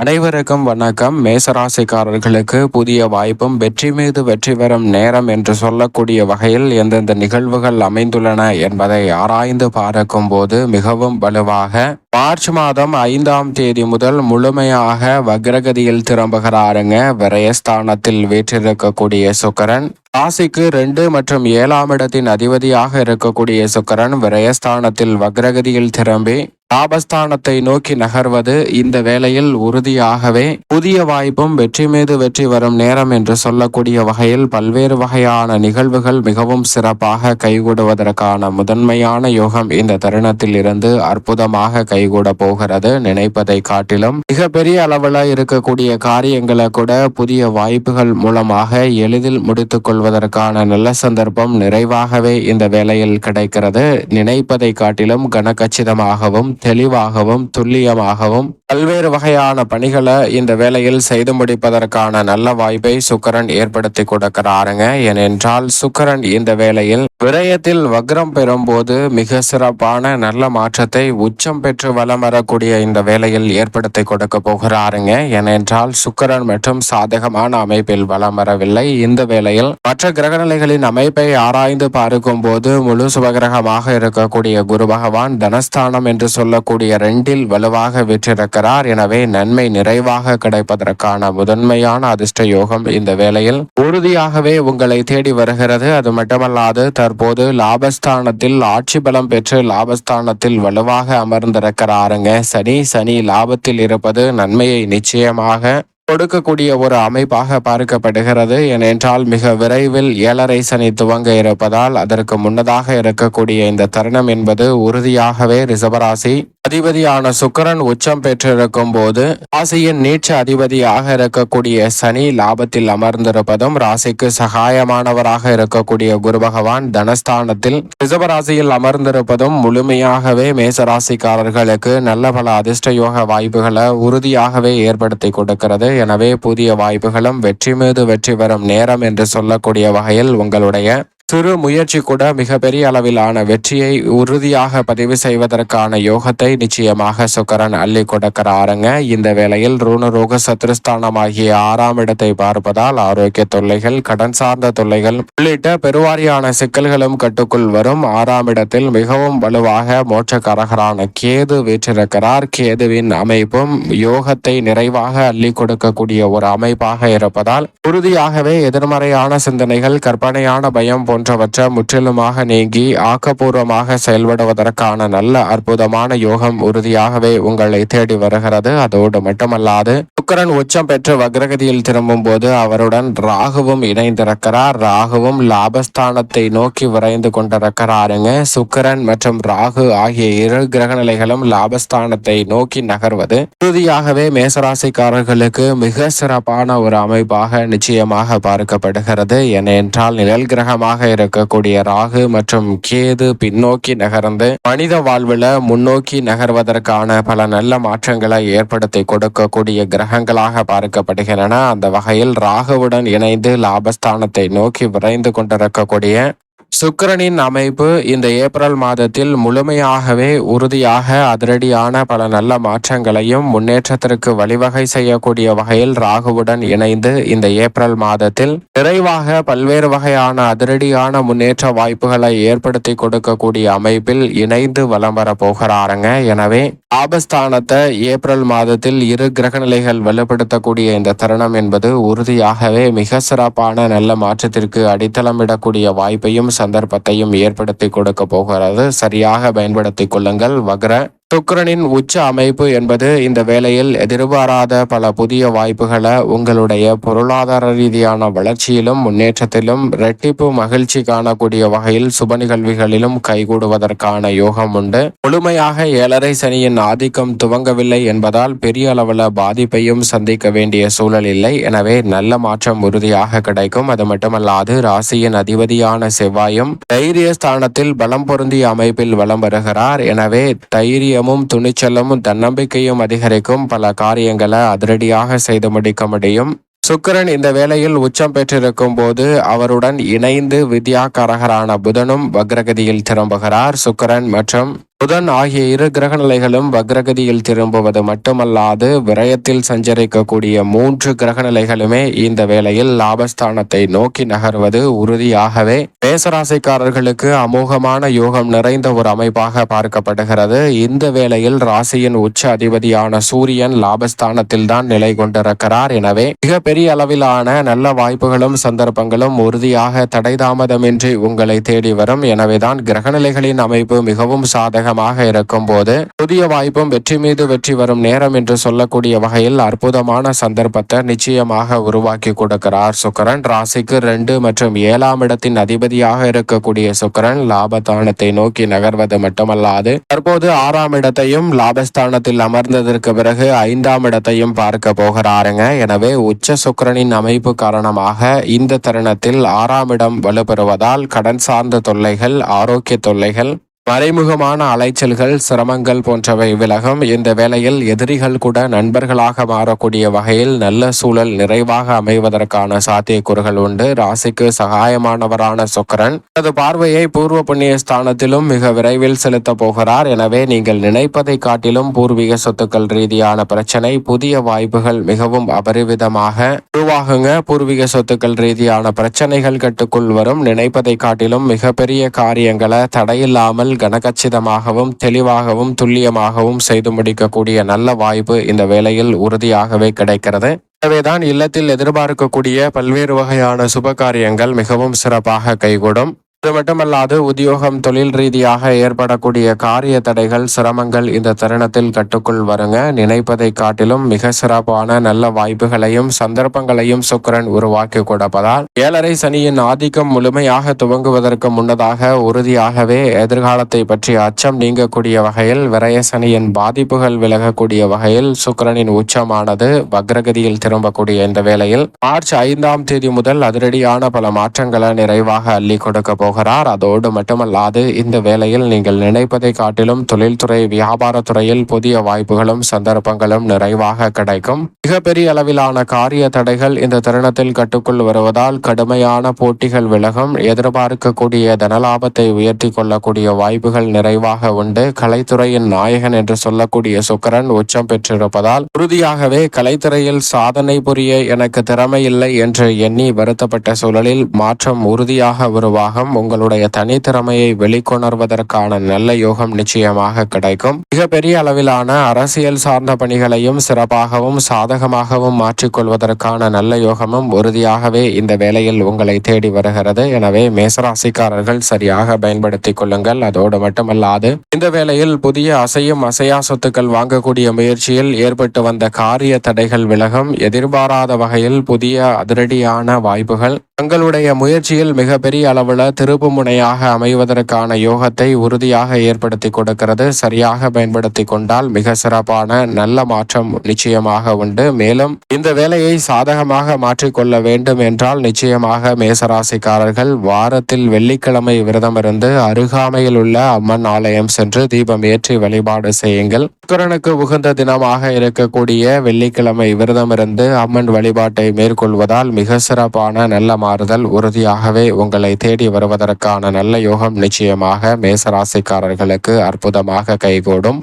அனைவருக்கும் வணக்கம். மேசராசிக்காரர்களுக்கு புதிய வாய்ப்பும் வெற்றி மீது வெற்றி பெறும் நேரம் என்று சொல்லக்கூடிய வகையில் எந்தெந்த நிகழ்வுகள் அமைந்துள்ளன என்பதை ஆராய்ந்து பார்க்கும் போது மிகவும் வலுவாக மார்ச் மாதம் ஐந்தாம் தேதி முதல் முழுமையாக வக்ரகதியில் திரும்புகிறாருங்க. விரயஸ்தானத்தில் வீற்றிருக்கக்கூடிய சுக்கரன். ராசிக்கு ரெண்டு மற்றும் ஏழாம் இடத்தின் அதிபதியாக இருக்கக்கூடிய சுக்கரன் விரயஸ்தானத்தில் வக்ரகதியில் திரும்பி லாபஸ்தானத்தை நோக்கி நகர்வது இந்த வேளையில் உறுதியாகவே புதிய வாய்ப்பும் வெற்றி மீது வெற்றி வரும் நேரம் என்று சொல்லக்கூடிய வகையில் பல்வேறு வகையான நிகழ்வுகள் மிகவும் சிறப்பாக கைகூடுவதற்கான முதன்மையான யோகம் இந்த தருணத்தில் இருந்து அற்புதமாக கைகூட போகிறது. நினைப்பதை காட்டிலும் மிகப்பெரிய அளவில் இருக்கக்கூடிய காரியங்களை கூட புதிய வாய்ப்புகள் மூலமாக எளிதில் முடித்துக் கொள்வதற்கான நல்ல சந்தர்ப்பம் நிறைவாகவே இந்த வேலையில் கிடைக்கிறது. நினைப்பதை காட்டிலும் கனகச்சிதமாகவும் தெளிவாகவும் துல்லியமாகவும் பல்வேறு வகையான பணிகளை இந்த வேலையில் செய்து முடிப்பதற்கான நல்ல வாய்ப்பை சுக்கரன் ஏற்படுத்தி கொடுக்கிறாருங்க. ஏனென்றால் சுக்கரன் இந்த வேலையில் விரயத்தில் வக்ரம் பெறும்போது மிக சிறப்பான நல்ல மாற்றத்தை உச்சம் பெற்று வலம் வரக்கூடிய இந்த வேலையில் ஏற்படுத்தி கொடுக்க போகிறாருங்க. ஏனென்றால் சுக்கரன் மற்றும் சாதகமான அமைப்பில் வலம் வரவில்லை. இந்த வேளையில் மற்ற கிரகநிலைகளின் அமைப்பை ஆராய்ந்து பார்க்கும் போது முழு சுபகிரகமாக இருக்கக்கூடிய குரு பகவான் தனஸ்தானம் என்று சொல்லக்கூடிய ரெண்டில் வலுவாக விற்றிருக்கிறார். எனவே நன்மை நிறைவாக கிடைப்பதற்கான முதன்மையான அதிர்ஷ்ட யோகம் இந்த வேளையில் உறுதியாகவே உங்களை தேடி வருகிறது. அது மட்டுமல்லாது தற்போது லாபஸ்தானத்தில் ஆட்சி பலம் பெற்று லாபஸ்தானத்தில் வலுவாக அமர்ந்திருக்கிறாருங்க. சனி சனி லாபத்தில் இருப்பது நன்மையை நிச்சயமாக கொடுக்கக்கூடிய ஒரு அமைப்பாக பார்க்கப்படுகிறது. ஏனென்றால் மிக விரைவில் ஏழரை சனி துவங்க இருப்பதால் அதற்கு முன்னதாக இருக்கக்கூடிய இந்த தருணம் என்பது உறுதியாகவே ரிசபராசி அதிபதியான சுக்கரன் உச்சம் பெற்றிருக்கும் போது ராசியின் நீட்ச அதிபதியாக இருக்கக்கூடிய சனி லாபத்தில் அமர்ந்திருப்பதும் ராசிக்கு சகாயமானவராக இருக்கக்கூடிய குரு பகவான் தனஸ்தானத்தில் ரிசபராசியில் அமர்ந்திருப்பதும் முழுமையாகவே மேசராசிக்காரர்களுக்கு நல்ல பல அதிர்ஷ்ட யோக வாய்ப்புகளை உறுதியாகவே ஏற்படுத்தி கொடுக்கிறது. எனவே புதிய வாய்ப்புகளும் வெற்றி மீது வெற்றி வரும் நேரம் என்று சொல்லக்கூடிய வகையில் உங்களுடைய சிறு முயற்சி கூட மிகப்பெரிய அளவிலான வெற்றியை உறுதியாக பதிவு செய்வதற்கான யோகத்தை நிச்சயமாக சுக்கரன் அள்ளி கொடுக்கிறாருங்க. இந்த வேளையில் ரூணரோக சத்ருஸ்தானமாகிய ஆறாம் இடத்தை பார்ப்பதால் ஆரோக்கிய தொல்லைகள் கடன் சார்ந்த தொல்லைகள் உள்ளிட்ட பெருவாரியான சிக்கல்களும் கட்டுக்குள் வரும். ஆறாம் இடத்தில் மிகவும் வலுவாக மோட்சக்காரகரான கேது வீற்றிருக்கிறார். கேதுவின் அமைப்பும் யோகத்தை நிறைவாக அள்ளி கொடுக்கக்கூடிய ஒரு அமைப்பாக இருப்பதால் உறுதியாகவே எதிர்மறையான சிந்தனைகள் கற்பனையான பயம் போன்றவற்றை முற்றிலுமாக நீங்கி ஆக்கப்பூர்வமாக செயல்படுவதற்கான நல்ல அற்புதமான யோகம் உறுதியாகவே உங்களை தேடி வருகிறது. அதோடு மட்டுமல்லாது சுக்கரன் உச்சம் பெற்று வக்ரகதியில் திரும்பும் போது அவருடன் ராகுவும் இணைந்திருக்கிறார். ராகுவும் லாபஸ்தானத்தை நோக்கி விரைந்து கொண்டிருக்கிறாருங்க. சுக்கரன் மற்றும் ராகு ஆகிய இரு கிரக நிலைகளும் லாபஸ்தானத்தை நோக்கி நகர்வது. உறுதியாகவே மேசராசிக்காரர்களுக்கு மிக சிறப்பான ஒரு அமைப்பாக நிச்சயமாக பார்க்கப்படுகிறது. ஏனென்றால் நிழல் கிரகமாக இருக்கக்கூடிய ராகு மற்றும் கேது பின்னோக்கி நகர்ந்து மனித வாழ்வில் முன்னோக்கி நகர்வதற்கான பல நல்ல மாற்றங்களை ஏற்படுத்தி கொடுக்கக்கூடிய கிரகங்களாக பார்க்கப்படுகின்றன. அந்த வகையில் ராகுவுடன் இணைந்து லாபஸ்தானத்தை நோக்கி விரைந்து கொண்டிருக்கக்கூடிய சுக்கரனின் அமைப்பு இந்த ஏப்ரல் மாதத்தில் முழுமையாகவே உறுதியாக அதிரடியான பல நல்ல மாற்றங்களையும் முன்னேற்றத்திற்கு வழிவகை செய்யக்கூடிய வகையில் ராகுவுடன் இணைந்து இந்த ஏப்ரல் மாதத்தில் நிறைவாக பல்வேறு வகையான அதிரடியான முன்னேற்ற வாய்ப்புகளை ஏற்படுத்தி கொடுக்கக்கூடிய அமைப்பில் இணைந்து வலம் வர போகிறாருங்க. எனவே ஆபஸ்தானத்தை ஏப்ரல் மாதத்தில் இரு கிரகநிலைகள் வலுப்படுத்தக்கூடிய இந்த தருணம் என்பது உறுதியாகவே மிக சிறப்பான நல்ல மாற்றத்திற்கு அடித்தளமிடக்கூடிய வாய்ப்பையும் சந்தர்ப்பத்தையும் ஏற்படுத்தி கொடுக்க போகிறது. சரியாக பயன்படுத்திக் கொள்ளுங்கள். வக்ர சுக்கரனின் உச்ச அமைப்பு என்பது இந்த வேளையில் எதிர்பாராத பல புதிய வாய்ப்புகளை உங்களுடைய பொருளாதார ரீதியான வளர்ச்சியிலும் முன்னேற்றத்திலும் இரட்டிப்பு மகிழ்ச்சி காணக்கூடிய வகையில் சுப நிகழ்வுகளிலும் கைகூடுவதற்கான யோகம் உண்டு. முழுமையாக ஏழரை சனியின் ஆதிக்கம் துவங்கவில்லை என்பதால் பெரிய அளவில் பாதிப்பையும் சந்திக்க வேண்டிய சூழல் இல்லை. எனவே நல்ல மாற்றம் உறுதியாக கிடைக்கும். அது மட்டுமல்லாது ராசியின் அதிபதியான செவ்வாயும் தைரிய ஸ்தானத்தில் பலம் பொருந்திய அமைப்பில் வலம் வருகிறார். எனவே தைரிய தைரியமும் துணிச்சலும் தன்னம்பிக்கையும் அதிகரிக்கும் பல காரியங்களை அதிரடியாக செய்து முடிக்க முடியும். சுக்கரன் இந்த வேளையில் உச்சம் பெற்றிருக்கும் போது அவருடன் இணைந்து வித்யாகாரகரான புதனும் வக்ரகதியில் திரும்புகிறார். சுக்கரன் மற்றும் புதன் ஆகிய இரு கிரகநிலைகளும் வக்ரகதியில் திரும்புவது மட்டுமல்லாது விரயத்தில் சஞ்சரிக்கக்கூடிய மூன்று கிரகநிலைகளுமே இந்த வேளையில் லாபஸ்தானத்தை நோக்கி நகர்வது உறுதியாகவே மேசராசிக்காரர்களுக்கு அமோகமான யோகம் நிறைந்த ஒரு அமைப்பாக பார்க்கப்படுகிறது. இந்த வேளையில் ராசியின் உச்ச அதிபதியான சூரியன் லாபஸ்தானத்தில் தான் நிலை கொண்டிருக்கிறார். எனவே மிக பெரிய அளவிலான நல்ல வாய்ப்புகளும் சந்தர்ப்பங்களும் உறுதியாக தடைதாமதமின்றி உங்களை தேடி வரும். எனவேதான் கிரகநிலைகளின் அமைப்பு மிகவும் சாதக சாதகமாக இருக்கும் போது புதிய வாய்ப்பும் வெற்றி மீது வெற்றி வரும் நேரம் என்று சொல்லக்கூடிய வகையில் அற்புதமான சந்தர்ப்பத்தை நிச்சயமாக உருவாக்கி கொடுக்கிறார் சுக்கரன். ராசிக்கு ரெண்டு மற்றும் ஏழாம் இடத்தின் அதிபதியாக இருக்கக்கூடிய சுக்கரன் லாபத்தானத்தை நோக்கி நகர்வது மட்டுமல்லாது தற்போது ஆறாம் இடத்தையும் லாபஸ்தானத்தில் அமர்ந்ததற்கு பிறகு ஐந்தாம் இடத்தையும் பார்க்க போகிறாருங்க. எனவே உச்ச சுக்கரனின் அமைப்பு காரணமாக இந்த தருணத்தில் ஆறாம் இடம் வலுப்பெறுவதால் கடன் சார்ந்த தொல்லைகள் ஆரோக்கிய தொல்லைகள் மறைமுகமான அலைச்சல்கள் சிரமங்கள் போன்றவை விலகும். இந்த வேளையில் எதிரிகள் கூட நண்பர்களாக மாறக்கூடிய வகையில் நல்ல சூழல் நிறைவாக அமைவதற்கான சாத்தியக்கூறுகள் உண்டு. ராசிக்கு சகாயமானவரான சுக்கரன் தனது பார்வையை பூர்வ புண்ணிய ஸ்தானத்திலும் மிக விரைவில் செலுத்த போகிறார். எனவே நீங்கள் நினைப்பதை காட்டிலும் பூர்வீக சொத்துக்கள் ரீதியான பிரச்சனை புதிய வாய்ப்புகள் மிகவும் அபரிவிதமாக உருவாகுங்க. பூர்வீக சொத்துக்கள் ரீதியான பிரச்சனைகள் கட்டுக்குள் வரும். நினைப்பதை காட்டிலும் மிகப்பெரிய காரியங்களை தடையில்லாமல் கனகச்சிதமாகவும் தெளிவாகவும் துல்லியமாகவும் செய்து முடிக்கக்கூடிய நல்ல வாய்ப்பு இந்த வேளையில் உறுதியாகவே கிடைக்கிறது. எனவேதான் இல்லத்தில் எதிர்பார்க்கக்கூடிய பல்வேறு வகையான சுப காரியங்கள் மிகவும் சிறப்பாக கைகூடும். அது மட்டுமல்லாது உத்தியோகம் தொழில் ரீதியாக ஏற்படக்கூடிய காரிய தடைகள் சிரமங்கள் இந்த தருணத்தில் கட்டுக்குள் வருங்க. நினைப்பதை காட்டிலும் மிக சிறப்பான நல்ல வாய்ப்புகளையும் சந்தர்ப்பங்களையும் சுக்கரன் உருவாக்கி கொடுப்பதால் ஏழரை சனியின் ஆதிக்கம் முழுமையாக துவங்குவதற்கு முன்னதாக உறுதியாகவே எதிர்காலத்தை பற்றிய அச்சம் நீங்கக்கூடிய வகையில் விரய சனியின் பாதிப்புகள் விலகக்கூடிய வகையில் சுக்கரனின் உச்சமானது வக்ரகதியில் திரும்பக்கூடிய இந்த வேளையில் மார்ச் ஐந்தாம் தேதி முதல் அதிரடியான பல மாற்றங்களை நிறைவாக அள்ளி கொடுக்க போகிறார். அதோடு மட்டுமல்லாது இந்த வேளையில் நீங்கள் நினைப்பதை காட்டிலும் தொழில்துறை வியாபாரத்துறையில் புதிய வாய்ப்புகளும் சந்தர்ப்பங்களும் நிறைவாக கிடைக்கும். மிகப்பெரிய அளவிலான காரிய தடைகள் இந்த தருணத்தில் கட்டுக்குள் வருவதால் கடுமையான போட்டிகள் விலகும். எதிர்பார்க்கக்கூடிய தனலாபத்தை உயர்த்தி கொள்ளக்கூடிய வாய்ப்புகள் நிறைவாக உண்டு. கலைத்துறையின் நாயகன் என்று சொல்லக்கூடிய சுக்கரன் உச்சம் பெற்றிருப்பதால் உறுதியாகவே கலைத்துறையில் சாதனை புரிய எனக்கு திறமை இல்லை என்று எண்ணி வருத்தப்பட்ட சூழலில் மாற்றம் உறுதியாக உருவாகும். உங்களுடைய தனித்திறமையை வெளிக்கொணர்வதற்கான நல்ல யோகம் நிச்சயமாக கிடைக்கும். மிகப்பெரிய அளவிலான அரசியல் சார்ந்த பணிகளையும் சிறப்பாகவும் சாதகமாகவும் மாற்றிக்கொள்வதற்கான நல்ல யோகமும் உறுதியாகவே இந்த வேலையில் உங்களை தேடி வருகிறது. எனவே மேசராசிக்காரர்கள் சரியாக பயன்படுத்திக் கொள்ளுங்கள். அதோடு மட்டுமல்லாது இந்த வேளையில் புதிய அசையும் அசையா சொத்துக்கள் வாங்கக்கூடிய முயற்சியில் ஏற்பட்டு வந்த காரிய தடைகள் விலகும். எதிர்பாராத வகையில் புதிய அதிரடியான வாய்ப்புகள். தங்களுடைய முயற்சியில் மிகப்பெரிய அளவில் திரு திருப்புமுனையாக அமைவதற்கான யோகத்தை உறுதியாக ஏற்படுத்தி கொடுக்கிறது. சரியாக பயன்படுத்தி கொண்டால் மிக சிறப்பான நல்ல மாற்றம் நிச்சயமாக உண்டு. மேலும் இந்த வேலையை சாதகமாக மாற்றிக்கொள்ள வேண்டும் என்றால் நிச்சயமாக மேசராசிக்காரர்கள் வாரத்தில் வெள்ளிக்கிழமை விரதம் இருந்து அருகாமையில் உள்ள அம்மன் ஆலயம் சென்று தீபம் ஏற்றி வழிபாடு செய்யுங்கள். சுக்கரனுக்கு உகந்த தினமாக இருக்கக்கூடிய வெள்ளிக்கிழமை விரதம் இருந்து அம்மன் வழிபாட்டை மேற்கொள்வதால் மிக சிறப்பான நல்ல மாறுதல் உறுதியாகவே உங்களை தேடி வருவதற்கான நல்ல யோகம் நிச்சயமாக மேசராசிக்காரர்களுக்கு அற்புதமாக கைகூடும்.